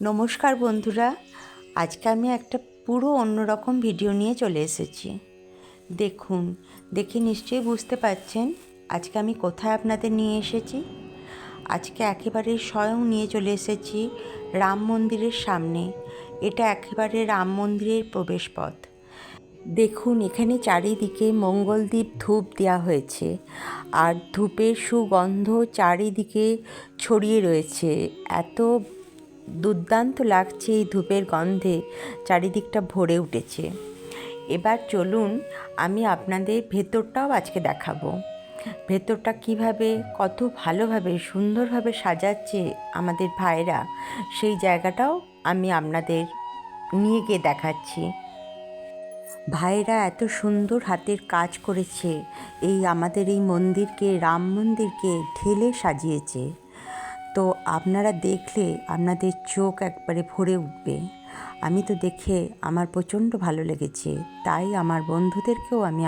নমস্কার বন্ধুরা, আজকে আমি একটা পুরো অন্যরকম ভিডিও নিয়ে চলে এসেছি। দেখুন, দেখে নিশ্চয়ই বুঝতে পারছেন আজকে আমি কোথায় আপনাদের নিয়ে এসেছি। আজকে একেবারে স্বয়ং নিয়ে চলে এসেছি রাম মন্দিরের সামনে। এটা একেবারে রাম মন্দিরের প্রবেশপথ। দেখুন, এখানে চারিদিকে মঙ্গলদ্বীপ ধূপ দেওয়া হয়েছে আর ধূপের সুগন্ধ চারিদিকে ছড়িয়ে রয়েছে। এত দুর্দান্ত লাগছে এই ধূপের গন্ধে। চারিদিকটা ভরে উঠেছে। এবার চলুন আমি আপনাদের ভেতরটাও আজকে দেখাবো। ভেতরটা কীভাবে, কত ভালোভাবে, সুন্দরভাবে সাজাচ্ছে আমাদের ভাইরা সেই জায়গাটাও আমি আপনাদের নিয়ে গিয়ে দেখাচ্ছি। ভাইরা এত সুন্দর হাতের কাজ করেছে। এই আমাদের এই মন্দিরকে, রাম মন্দিরকে ঢেলে সাজিয়েছে। তো আপনারা দেখলে আপনাদের চোখ একবারে ভরে উঠবে। আমি তো দেখে আমার প্রচণ্ড ভালো লেগেছে। তাই আমার বন্ধুদেরকেও আমি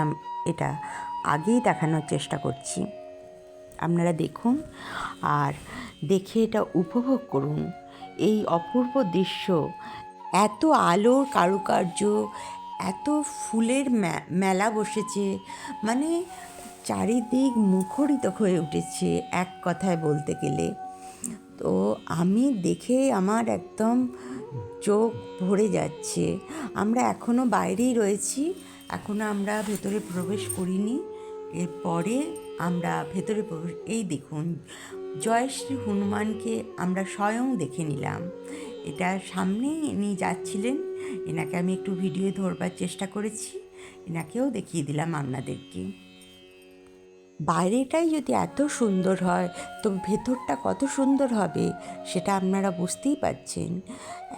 এটা আগেই দেখানোর চেষ্টা করছি। আপনারা দেখুন আর দেখে এটা উপভোগ করুন। এই অপূর্ব দৃশ্য, এত আলোর কারুকার্য, এত ফুলের মেলা বসেছে। মানে চারিদিক মুখরিত হয়ে উঠেছে এক কথায় বলতে গেলে। তো আমি দেখে আমার একদম চোখ ভরে যাচ্ছে। আমরা এখনও বাইরেই রয়েছি। এখনও আমরা ভেতরে প্রবেশ করিনি। এরপরে আমরা ভেতরে প্রবেশ, এই দেখুন জয় শ্রী হনুমানকে আমরা স্বয়ং দেখে নিলাম। এটা সামনে ইনি যাচ্ছিলেন। এনাকে আমি একটু ভিডিও ধরবার চেষ্টা করেছি। এনাকেও দেখিয়ে দিলাম আপনাদেরকে। বাইরেটাই যদি এত সুন্দর হয়, তো ভেতরটা কত সুন্দর হবে, সেটা আপনারা বুঝতেই পারছেন।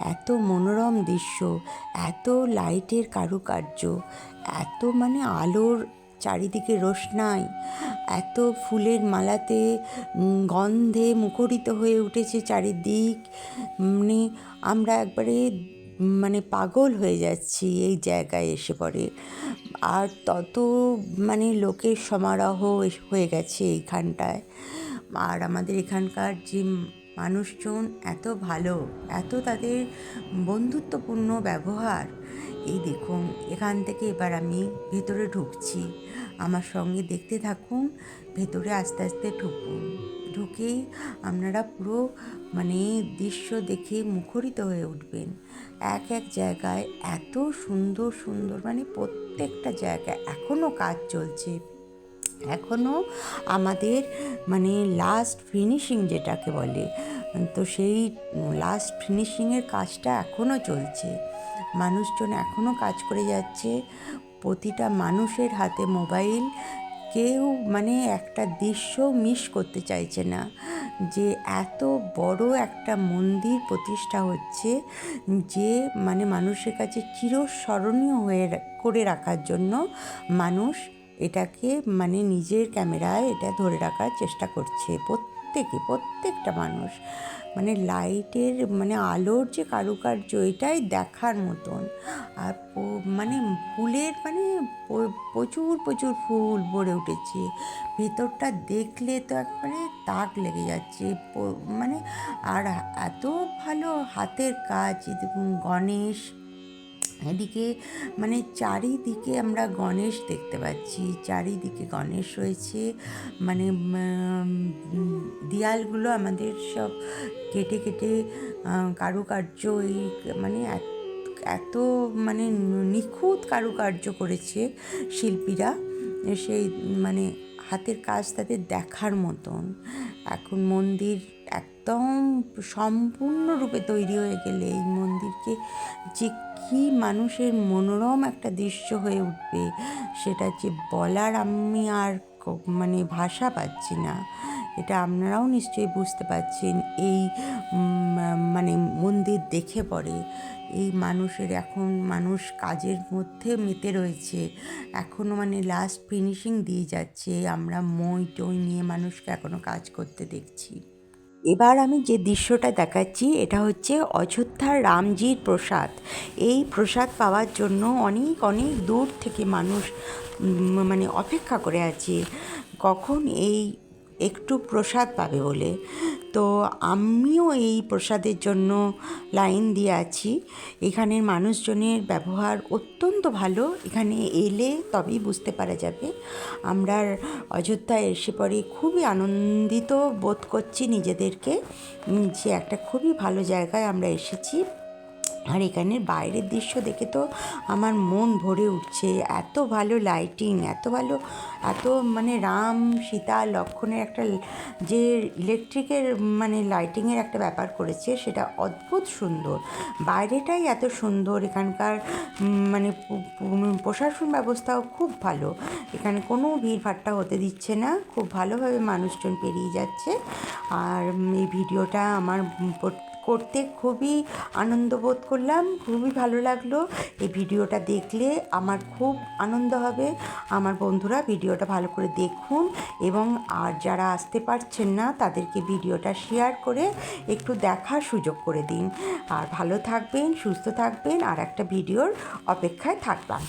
এত মনোরম দৃশ্য, এত লাইটের কারুকার্য, এত মানে আলোর চারিদিকে রোশনাই, এত ফুলের মালাতে গন্ধে মুখরিত হয়ে উঠেছে চারিদিক। মানে আমরা একবারে মানে পাগল হয়ে যাচ্ছি এই জায়গায় এসে পড়ে। আর তত মানে লোকের সমারোহ হয়ে গেছে এইখানটায়। আর আমাদের এখানকার যে মানুষজন এত ভালো, এত তাদের বন্ধুত্বপূর্ণ ব্যবহার। এই দেখুন, এখান থেকে এবার আমি ভেতরে ঢুকছি। আমার সঙ্গে দেখতে থাকুন, ভেতরে আস্তে আস্তে ঢুকুন। ঢুকেই আপনারা পুরো মানে দৃশ্য দেখে মুখরিত হয়ে উঠবেন। এক এক জায়গায় এত সুন্দর সুন্দর মানে প্রত্যেকটা জায়গায় এখনও কাজ চলছে। এখনও আমাদের মানে লাস্ট ফিনিশিং যেটাকে বলে, তো সেই লাস্ট ফিনিশিংয়ের কাজটা এখনও চলছে। মানুষজন এখনও কাজ করে যাচ্ছে। প্রতিটা মানুষের হাতে মোবাইল কেউ মানে একটা দৃশ্য মিস করতে চাইছে না, যে এত বড় একটা মন্দির প্রতিষ্ঠা হচ্ছে, যে মানে মানুষের কাছে চিরস্মরণীয় হয়ে করে রাখার জন্য মানুষ এটাকে মানে নিজের ক্যামেরায় এটা ধরে রাখার চেষ্টা করছে। প্রত্যেকে, প্রত্যেকটা মানুষ। মানে লাইটের মানে আলোর যে কারুকার্য, এটাই দেখার মতন। আর মানে ফুলের মানে প্রচুর প্রচুর ফুল ভরে উঠেছে। ভেতরটা দেখলে তো একবারে তাক লেগে যাচ্ছে। মানে আর এত ভালো হাতের কাজ গণেশ। এদিকে মানে চারিদিকে আমরা গণেশ দেখতে পাচ্ছি, চারিদিকে গণেশ রয়েছে। মানে দেয়ালগুলো আমাদের সব কেটে কেটে কারুকার্য এই মানে এত মানে নিখুঁত কারুকার্য করেছে শিল্পীরা। সেই মানে হাতের কাজ তাদের দেখার মতন। এখন মন্দির একদম সম্পূর্ণরূপে তৈরি হয়ে গেলে এই মন্দিরকে যে কী মানুষের মনোরম একটা দৃশ্য হয়ে উঠবে, সেটা যে বলার আমি আর মানে ভাষা পাচ্ছি না। এটা আপনারাও নিশ্চয়ই বুঝতে পারছেন। এই মানে মন্দির দেখে পড়ে এই মানুষের এখন মানুষ কাজের মধ্যে মেতে রয়েছে। এখনও মানে লাস্ট ফিনিশিং দিয়ে যাচ্ছে। আমরা মই টই নিয়ে মানুষকে এখনও কাজ করতে দেখছি। এবার আমি যে দৃশ্যটা দেখাচ্ছি, এটা হচ্ছে অযোধ্যার রামজির প্রসাদ। এই প্রসাদ পাওয়ার জন্য অনেক অনেক দূর থেকে মানুষ মানে অপেক্ষা করে আছে। কখন এই একটু প্রসাদ পাবে বলে। তো আমিও এই প্রসাদের জন্য লাইন দিয়ে আছি। এখানের মানুষজনের ব্যবহার অত্যন্ত ভালো। এখানে এলে তবেই বুঝতে পারা যাবে। আমরা অযোধ্যায় এসে পরে খুবই আনন্দিত বোধ করছি নিজেদেরকে। যে একটা খুবই ভালো জায়গায় আমরা এসেছি। আর এখানের বাইরের দৃশ্য দেখে তো আমার মন ভরে উঠছে। এত ভালো লাইটিং এত ভালো, এত মানে রাম, সীতা, লক্ষণের একটা যে ইলেকট্রিকের মানে লাইটিংয়ের একটা ব্যাপার করেছে, সেটা অদ্ভুত সুন্দর। বাইরেটাই এত সুন্দর, এখানকার মানে প্রশাসন ব্যবস্থাও খুব ভালো। এখানে কোনো ভিড়ভাট্টা হতে দিচ্ছে না, খুব ভালোভাবে মানুষজন পেরিয়ে যাচ্ছে। আর এই ভিডিওটা আমার করতে খুবই আনন্দ বোধ করলাম, খুবই ভালো লাগল। এই ভিডিওটা দেখলে আমার খুব আনন্দ হবে। আমার বন্ধুরা ভিডিওটা ভালো করে দেখুন এবং আর যারা আসতে পারছেন না, তাদেরকে ভিডিওটা শেয়ার করে একটু দেখার সুযোগ করে দিন। আর ভালো থাকবেন, সুস্থ থাকবেন, আর একটা ভিডিওর অপেক্ষায় থাকলাম।